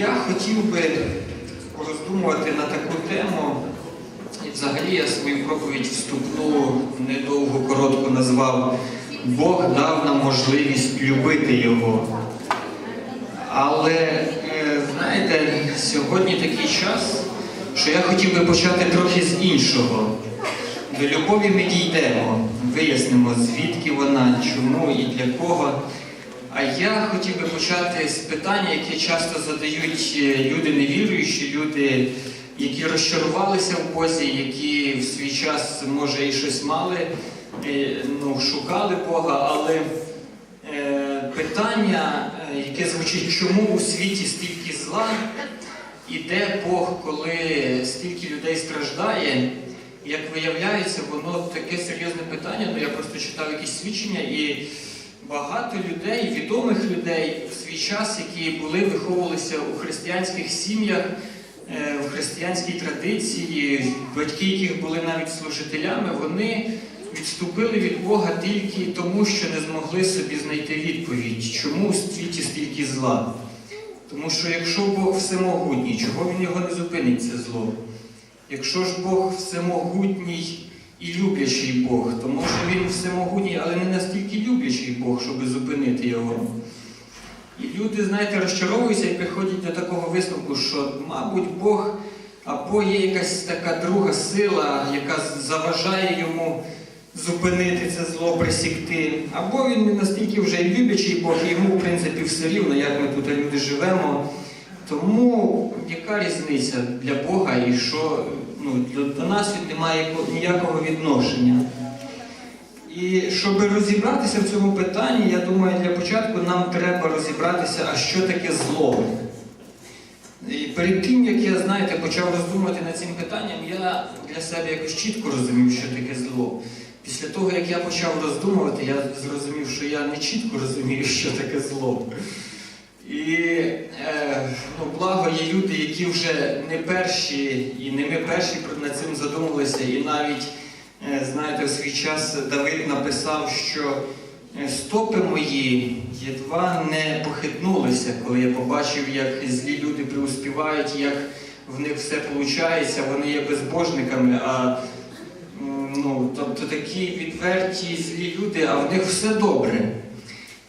Я хотів би пороздумувати на таку тему. І взагалі я свою проповідь вступну недовго коротко назвав Бог дав нам можливість любити Його. Але е, знаєте, сьогодні такий час, що я хотів би почати трохи з іншого. До любові ми дійдемо, вияснимо, звідки вона, чому і для кого. А я хотів би почати з питання, яке часто задають е, люди невіруючі, люди, які розчарувалися в Бозі, які в свій час, може, і щось мали, е, ну, шукали Бога, але е, питання, яке звучить, чому у світі стільки зла, і де Бог, коли стільки людей страждає, як виявляється, воно таке серйозне питання, ну я просто читав якісь свідчення і. Багато людей, відомих людей в свій час, які були, виховувалися у християнських сім'ях, е, в християнській традиції, батьки, яких були навіть служителями, вони відступили від Бога тільки тому, що не змогли собі знайти відповідь, чому у світі стільки зла. Тому що якщо Бог всемогутній, чого він його не зупинить, це зло? Якщо ж Бог всемогутній і люблячий Бог, то може він всемогутній, але не настільки люблячий Бог, щоб зупинити його. І люди, знаєте, розчаровуються і приходять до такого висновку, що, мабуть, Бог або є якась така друга сила, яка заважає йому зупинити це зло, присікти, або він не настільки вже і люблячий Бог, і йому, в принципі, все рівно, як ми тут люди живемо. Тому яка різниця для Бога і що ну, до, до нас він не має ніякого відношення? І щоб розібратися в цьому питанні, я думаю, для початку нам треба розібратися, а що таке зло. І перед тим, як я, знаєте, почав роздумувати над цим питанням, я для себе якось чітко розумів, що таке зло. Після того, як я почав роздумувати, я зрозумів, що я не чітко розумію, що таке зло. І е, ну, благо є люди, які вже не перші, і не ми перші над цим задумалися. І навіть, е, знаєте, в свій час Давид написав, що е, стопи мої єдва не похитнулися, коли я побачив, як злі люди преуспівають, як в них все виходить, вони є безбожниками. а ну, Тобто такі відверті злі люди, а в них все добре.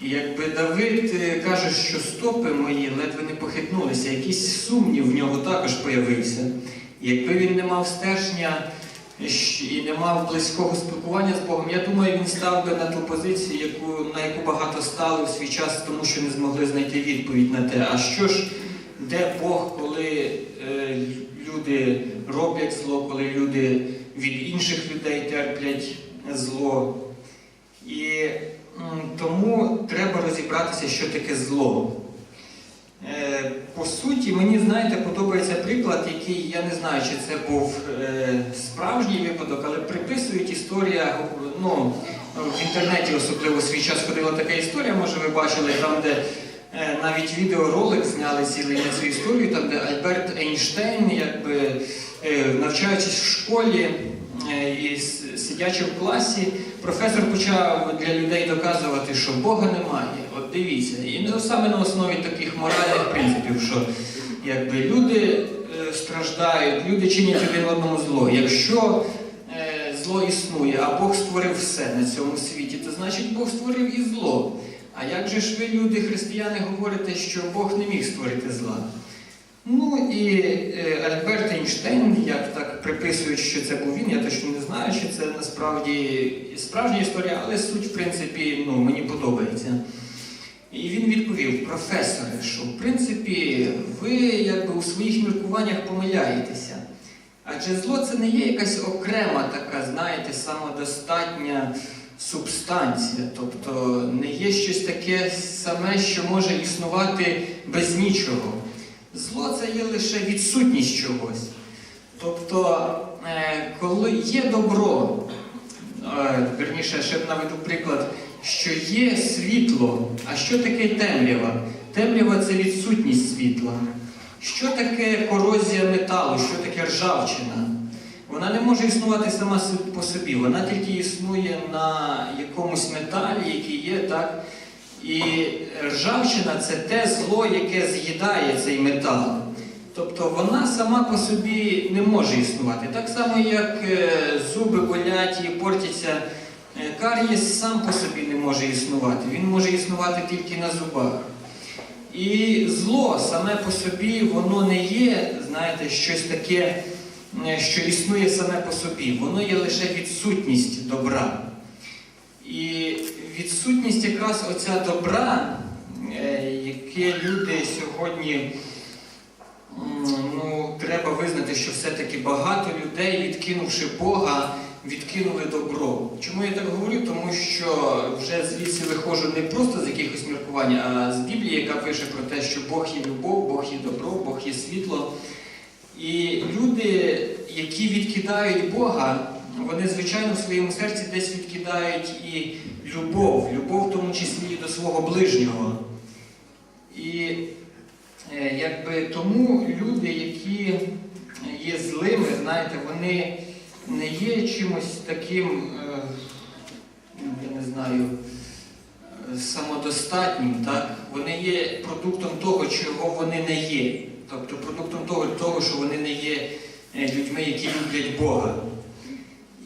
І якби Давид е, каже, що стопи мої ледве не похитнулися, якийсь сумнів в нього також появився. І якби він не мав стержня і не мав близького спілкування з Богом, я думаю, він став би на ту позицію, яку, на яку багато стали у свій час, тому що не змогли знайти відповідь на те, а що ж, де Бог, коли е, люди роблять зло, коли люди від інших людей терплять зло. І тому треба розібратися, що таке зло. Е, По суті, мені, знаєте, подобається приклад, який я не знаю, чи це був е, справжній випадок, але приписують історія, ну, в інтернеті особливо свій час ходила така історія, може ви бачили, там, де е, навіть відеоролик зняли цілий на цю історію, там, де Альберт Ейнштейн, якби навчаючись в школі і сидячи в класі, професор почав для людей доказувати, що Бога немає. От дивіться, і саме на основі таких моральних принципів, що якби люди е, страждають, люди чинять один одному зло. Якщо е, зло існує, а Бог створив все на цьому світі, то значить Бог створив і зло. А як же ж ви, люди, християни, говорите, що Бог не міг створити зла? Ну і е, Альберт Ейнштейн, як так приписують, що це був він, я точно не знаю, чи це насправді справжня історія, але суть, в принципі, ну, мені подобається. І він відповів, професоре, що в принципі ви якби у своїх міркуваннях помиляєтеся. Адже зло це не є якась окрема така, знаєте, самодостатня субстанція. Тобто не є щось таке саме, що може існувати без нічого. Зло це є лише відсутність чогось. Тобто, е, коли є добро, е, верніше, ще б наведу приклад, що є світло, а що таке темрява? Темрява це відсутність світла. Що таке корозія металу, що таке ржавчина? Вона не може існувати сама по собі, вона тільки існує на якомусь металі, який є так І ржавчина це те зло, яке з'їдає цей метал. Тобто вона сама по собі не може існувати. Так само, як е, зуби болять і портяться, е, карієс сам по собі не може існувати. Він може існувати тільки на зубах. І зло саме по собі, воно не є, знаєте, щось таке, е, що існує саме по собі. Воно є лише відсутність добра. І відсутність якраз оця добра, е, яке люди сьогодні, ну, треба визнати, що все-таки багато людей, відкинувши Бога, відкинули добро. Чому я так говорю? Тому що вже звідси виходжу не просто з якихось міркувань, а з Біблії, яка пише про те, що Бог є любов, Бог є добро, Бог є світло. І люди, які відкидають Бога, вони, звичайно, в своєму серці десь відкидають і любов, любов в тому числі і до свого ближнього. І е, якби тому люди, які є злими, знаєте, вони не є чимось таким, е, я не знаю, самодостатнім, так? Вони є продуктом того, чого вони не є. Тобто продуктом того, того що вони не є е, людьми, які люблять Бога.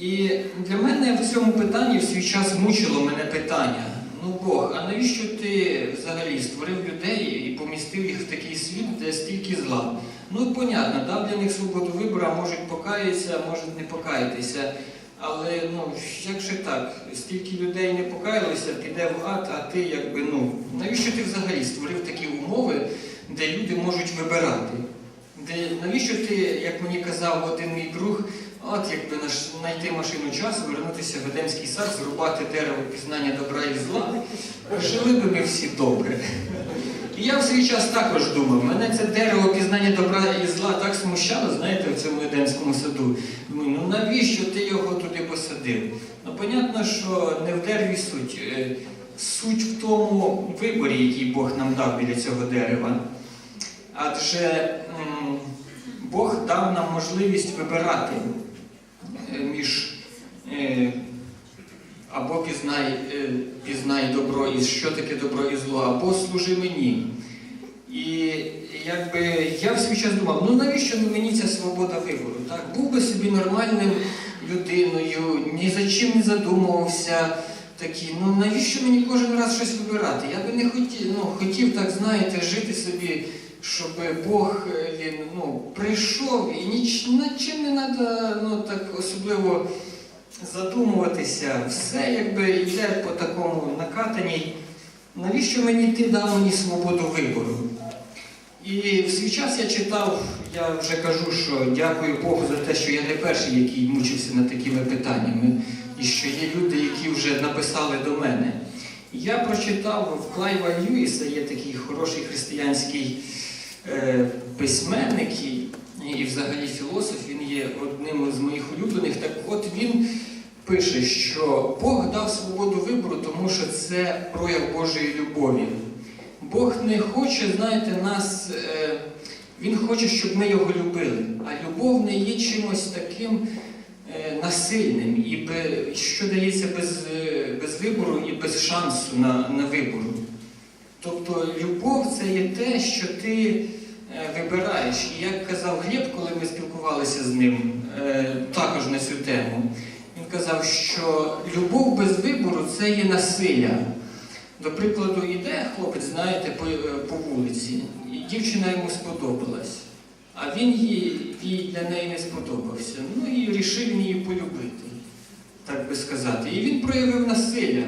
І для мене в цьому питанні в свій час мучило мене питання: ну Бог, а навіщо ти взагалі створив людей і помістив їх в такий світ, де стільки зла? Ну, понятно, дав для них свободу вибору, можуть покаятися, можуть не покаятися. Але ну як же так? Стільки людей не покаялися, піде в ад, а ти якби ну навіщо ти взагалі створив такі умови, де люди можуть вибирати? Де навіщо ти, як мені казав один мій друг, от якби знайти машину часу, вернутися в Едемський сад, зрубати дерево пізнання добра і зла, жили би ми всі добре. І я в свій час також думав, мене це дерево пізнання добра і зла так смущало, знаєте, в цьому Едемському саду. Думаю, ну навіщо ти його туди посадив? Ну, понятно, що не в дереві суть. Е, Суть в тому виборі, який Бог нам дав біля цього дерева. Адже Бог дав нам можливість вибирати між е, або пізнай, е, пізнай добро і що таке добро і зло, або служи мені. І якби я в свій час думав, ну навіщо мені ця свобода вибору? Так? Був би собі нормальним людиною, ні за чим не задумувався. Такі, ну навіщо мені кожен раз щось вибирати? Я би не хотів, ну, хотів так, знаєте, жити собі, щоб Бог е, він ну, прийшов і ніч, над чим не треба ну, так особливо задумуватися. Все якби йде по такому накатаній. Навіщо мені ти дав мені свободу вибору? І в свій час я читав, я вже кажу, що дякую Богу за те, що я не перший, який мучився над такими питаннями, і що є люди, які вже написали до мене. Я прочитав в Клайва Льюіса, є такий хороший християнський письменник і, взагалі філософ, він є одним з моїх улюблених. Так от він пише, що Бог дав свободу вибору, тому що це прояв Божої любові. Бог не хоче, знаєте, нас, е, Він хоче, щоб ми його любили. А любов не є чимось таким е, насильним, і що дається без, е, без вибору і без шансу на, на вибору. Тобто любов це є те, що ти е, вибираєш. І як казав Глеб, коли ми спілкувалися з ним е, також на цю тему, він казав, що любов без вибору це є насилля. До прикладу, йде хлопець, знаєте, по, е, по вулиці, і дівчина йому сподобалась, а він їй, для неї не сподобався. Ну і вирішив її полюбити, так би сказати. І він проявив насилля.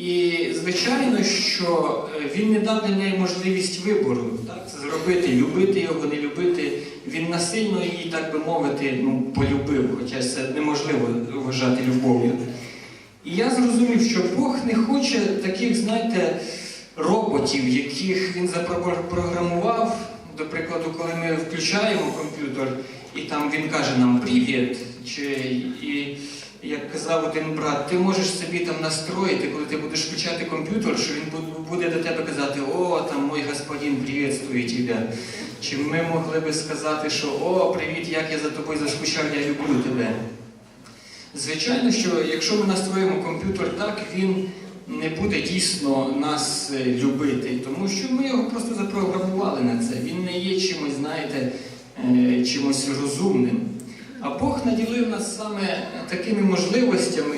І звичайно, що е, він не дав для неї можливість вибору, так, зробити, любити його, не любити. Він насильно її, так би мовити, ну, полюбив, хоча це неможливо вважати любов'ю. І я зрозумів, що Бог не хоче таких, знаєте, роботів, яких він запрограмував. До прикладу, коли ми включаємо комп'ютер, і там він каже нам привіт, чи і як казав один брат, ти можеш собі там настроїти, коли ти будеш включати комп'ютер, що він буде до тебе казати, о, там мой господин приветствує тебе. Чи ми могли би сказати, що о, привіт, як я за тобою заскучав, я люблю тебе. Звичайно, що якщо ми настроїмо комп'ютер так, він не буде дійсно нас е, любити, тому що ми його просто запрограмували на це. Він не є чимось, знаєте, е, чимось розумним. А Бог наділив нас саме такими можливостями,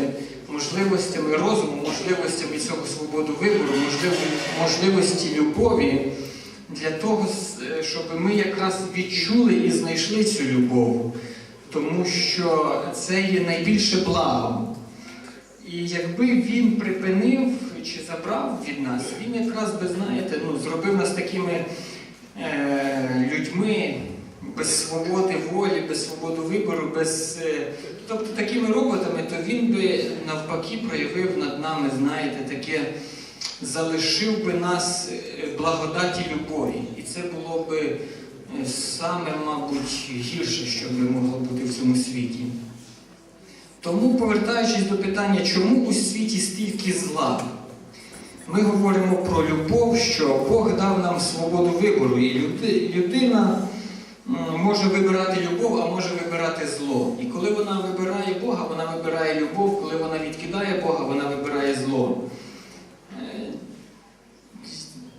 можливостями розуму, можливостями цього свободу вибору, можливості любові для того, е, щоб ми якраз відчули і знайшли цю любов, тому що це є найбільше благо. І якби він припинив чи забрав від нас, він якраз би, знаєте, ну, зробив нас такими е, людьми без свободи волі, без свободи вибору, без, е, тобто такими роботами, то він би навпаки проявив над нами, знаєте, таке, залишив би нас е, благодаті любові. І це було би е, саме, мабуть, гірше, що би могло бути в цьому світі. Тому, повертаючись до питання, чому у світі стільки зла, ми говоримо про любов, що Бог дав нам свободу вибору, і людина може вибирати любов, а може вибирати зло. І коли вона вибирає Бога, вона вибирає любов, коли вона відкидає Бога, вона вибирає зло. Е,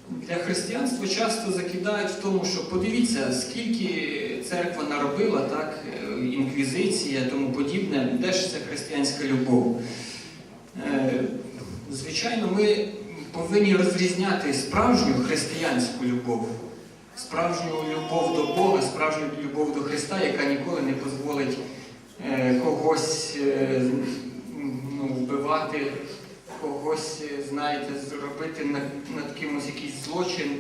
Для християнства часто закидають в тому, що подивіться, скільки церква наробила, так, е, інквізиція, тому подібне, де ж ця християнська любов? Е, Звичайно, ми повинні розрізняти справжню християнську любов, справжню любов до Бога, справжню любов до Христа, яка ніколи не дозволить е, когось е, ну, вбивати, когось, е, знаєте, зробити над, над кимось якийсь злочин.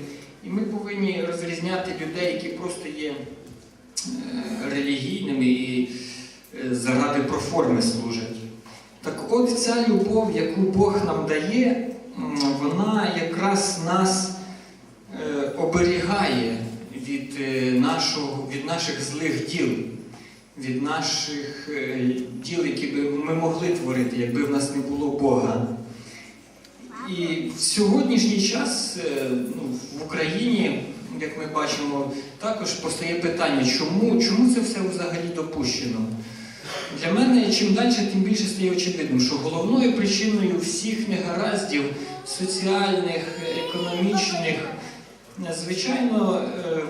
І ми повинні розрізняти людей, які просто є релігійними і заради проформи служать. Так от ця любов, яку Бог нам дає, вона якраз нас оберігає від, е, нашого, від наших злих діл, від наших е, діл, які би ми могли творити, якби в нас не було Бога. І в сьогоднішній час е, ну, в Україні, як ми бачимо, також постає питання, чому, чому це все взагалі допущено? Для мене чим далі, тим більше стає очевидним, що головною причиною всіх негараздів соціальних, економічних, звичайно, е,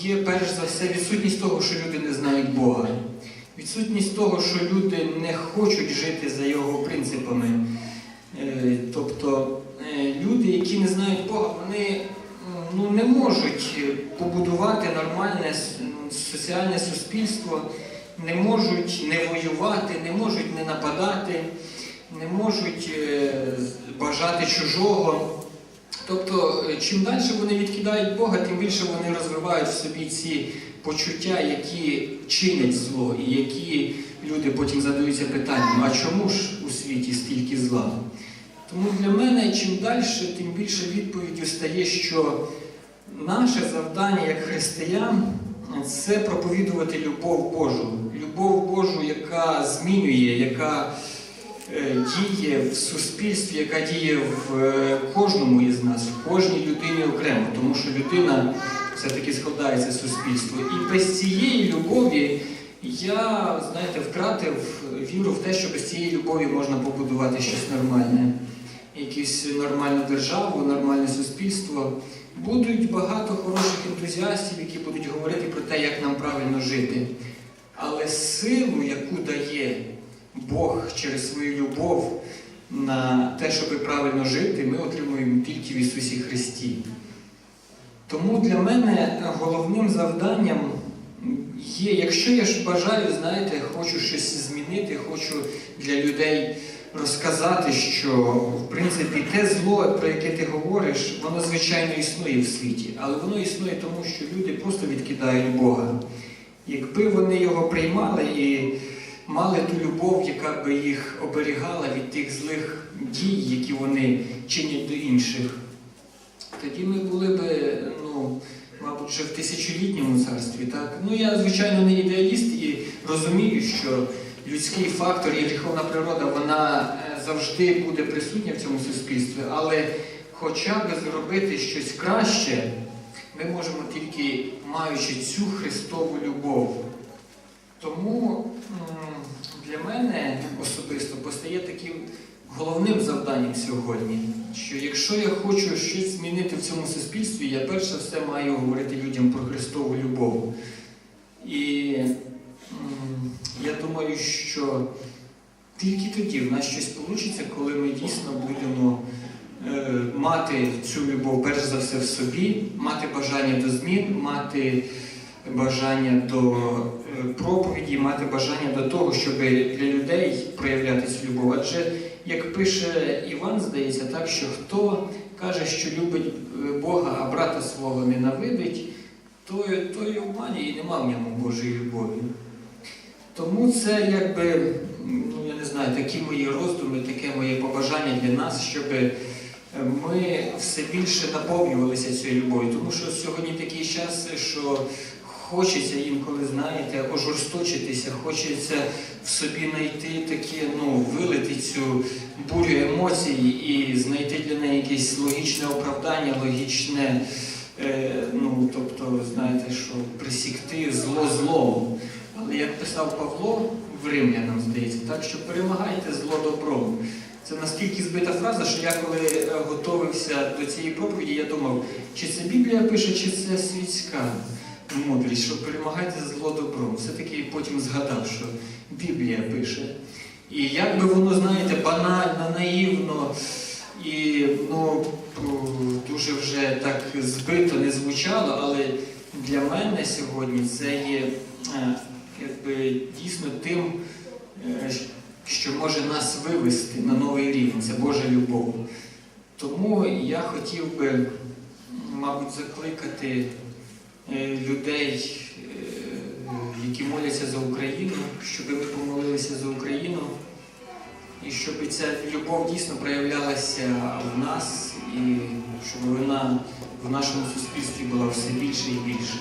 є перш за все відсутність того, що люди не знають Бога. Відсутність того, що люди не хочуть жити за його принципами. Е, Тобто е, люди, які не знають Бога, вони ну, не можуть побудувати нормальне соціальне суспільство, не можуть не воювати, не можуть не нападати, не можуть бажати чужого. Тобто, е, чим далі вони відкидають Бога, тим більше вони розвивають в собі ці почуття, які чинять зло, і які люди потім задаються питанням, а чому ж у світі стільки зла? Тому для мене чим далі, тим більше відповіддю стає, що наше завдання як християн це проповідувати любов Божу. Любов Божу, яка змінює, яка діє в суспільстві, яка діє в е, кожному із нас, в кожній людині окремо, тому що людина все-таки складається з суспільства. І без цієї любові я, знаєте, втратив віру в те, що без цієї любові можна побудувати щось нормальне, якусь нормальну державу, нормальне суспільство. Будуть багато хороших ентузіастів, які будуть говорити про те, як нам правильно жити. Але силу, яку дає Бог через свою любов на те, щоб правильно жити, ми отримуємо тільки в Ісусі Христі. Тому для мене головним завданням є, якщо я ж бажаю, знаєте, хочу щось змінити, хочу для людей розказати, що в принципі те зло, про яке ти говориш, воно звичайно існує в світі, але воно існує тому, що люди просто відкидають Бога. Якби вони його приймали і мали ту любов, яка би їх оберігала від тих злих дій, які вони чинять до інших, тоді ми були б, ну, мабуть, вже в тисячолітньому царстві. Так? Ну я, звичайно, не ідеаліст і розумію, що людський фактор і гріховна природа вона е, завжди буде присутня в цьому суспільстві, але хоча б зробити щось краще, ми можемо тільки маючи цю Христову любов. Тому для мене особисто постає таким головним завданням сьогодні, що якщо я хочу щось змінити в цьому суспільстві, я перш за все маю говорити людям про Христову любов. І я думаю, що тільки тоді в нас щось вийде, коли ми дійсно будемо е, мати цю любов перш за все в собі, мати бажання до змін, мати бажання до е, проповіді, мати бажання до того, щоб для людей проявляти цю любов. Адже, як пише Іван, здається, так, що хто каже, що любить е, Бога, а брата свого ненавидить, той, той обманює і нема в ньому Божої любові. Тому це якби, ну я не знаю, такі мої роздуми, таке моє побажання для нас, щоб ми все більше наповнювалися цією любов'ю. Тому що сьогодні такий час, що хочеться інколи, знаєте, ожорсточитися, хочеться в собі знайти таке, ну, вилити цю бурю емоцій і знайти для неї якесь логічне оправдання, логічне, е, ну, тобто, знаєте, що присікти зло злом. Але як писав Павло в Римлянам, здається, так що перемагайте зло добром. Це настільки збита фраза, що я коли е, готувався до цієї проповіді, я думав, чи це Біблія пише, чи це світська мудрість, що перемагайте зло добром. Все-таки потім згадав, що Біблія пише. І як би воно, знаєте, банально, наївно і ну, дуже вже так збито не звучало, але для мене сьогодні це є е, якби дійсно тим, е, що може нас вивести на новий рівень, це Божа любов. Тому я хотів би, мабуть, закликати людей, е, які моляться за Україну, щоб ми помолилися за Україну, і щоб ця любов дійсно проявлялася в нас, і щоб вона в нашому суспільстві була все більше і більше.